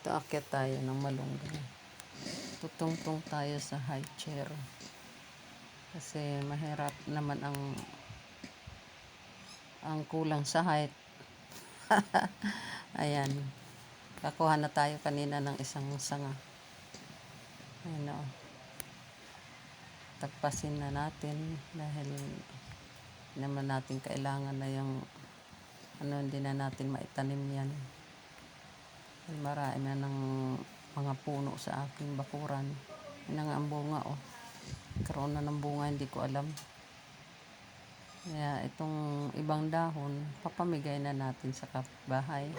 Ito, tayo ng malunggay. Tutungtong tayo sa high chair. Kasi mahirap naman ang ang kulang sa height. Ayan. Kakuha na tayo kanina ng isang sanga. Ayan o. Tagpasin na natin dahil naman natin kailangan na yung ano hindi na natin maitanim yan. Marami na ng mga puno sa aking bakuran. Yan ang bunga oh. Karoon na ng bunga hindi ko alam. Kaya itong ibang dahon, papamigay na natin sa kapbahay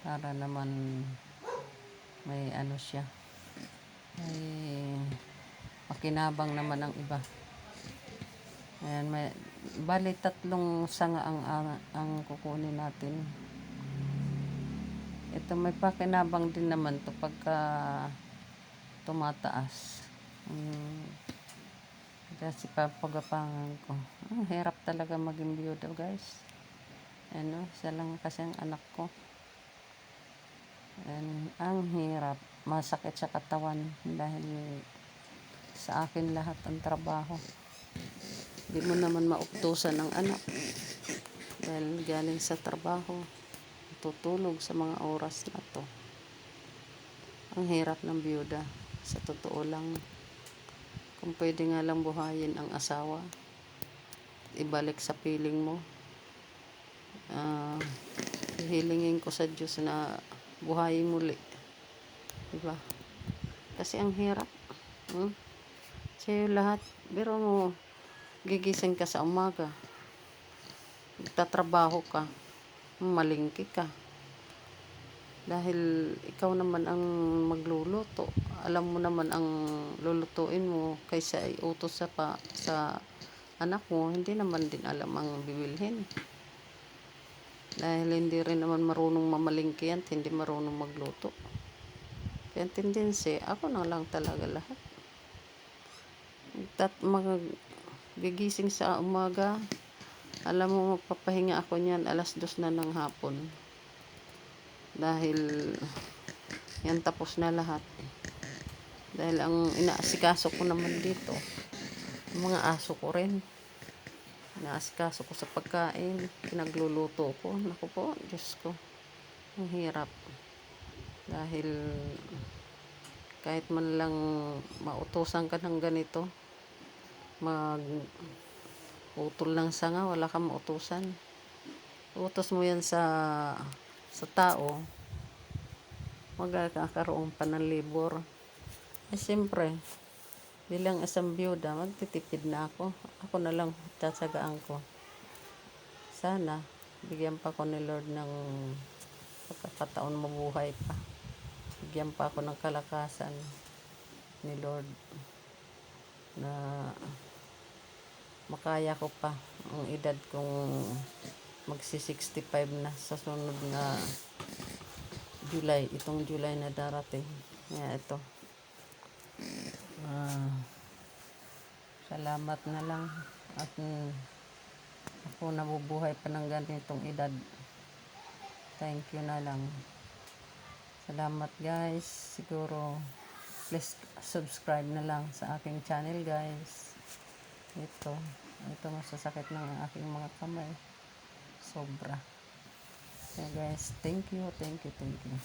para naman may ano siya. May makinabang naman ang iba. Ayan, may, bali tatlong sanga ang, ang, ang kukunin natin. Ito may pakinabang din naman to pagka tumataas. Mm, kasi papagapangan ko. Ang hirap talaga maging byuda guys. Ano, isa lang kasi ang anak ko. And, ang hirap. Masakit sa katawan dahil sa akin lahat ang trabaho. Hindi mo naman mauptusan ng anak. Dahil galing sa trabaho. Tutulog sa mga oras na to. Ang hirap ng byuda. Sa totoo lang. Kung pwede nga lang buhayin ang asawa. Ibalik sa piling mo. Ah, hihilingin ko sa Diyos na buhayin muli. Diba? Kasi ang hirap. Hmm? Sa'yo lahat. Pero mo, gigising ka sa umaga. Magtatrabaho ka. Malingki ka. Dahil ikaw naman ang magluluto. Alam mo naman ang lulutuin mo kaysa iutos sa, pa, sa anak mo, hindi naman din alam ang bibilhin. Dahil hindi rin naman marunong mamalingki yan, hindi marunong magluto. Kaya tendency, ako na lang talaga lahat. Tat mag gigising sa umaga, alam mo, papahinga ako niyan alas dos na ng hapon. Dahil yan tapos na lahat. Dahil ang inaasikaso ko naman dito, mga aso ko rin. Inaasikaso ko sa pagkain, pinagluluto ko. Naku po, Diyos ko. Ang hirap. Dahil kahit man lang mautosan ka ng ganito, mag utol ng sanga, wala kang mautusan. Utos mo yan sa sa tao, magkakaroon pa ng libor. Eh, siyempre, bilang isang byuda, magtitipid na ako. Ako na lang tsatsagaan ko. Sana, bigyan pa ko ni Lord ng pagkakataon mabuhay pa. Bigyan pa ako ng kalakasan ni Lord na makaya ko pa ang edad kong magsi 65 na sa sunod na July, itong July na darating. Kaya ito. Ah, salamat na lang at mm, ako nabubuhay pa ng ganitong edad. Thank you na lang. Salamat guys. Siguro please subscribe na lang sa aking channel guys. Ito. Ito masasakit ng aking mga kamay. Sobra. Kaya guys, thank you, thank you, thank you.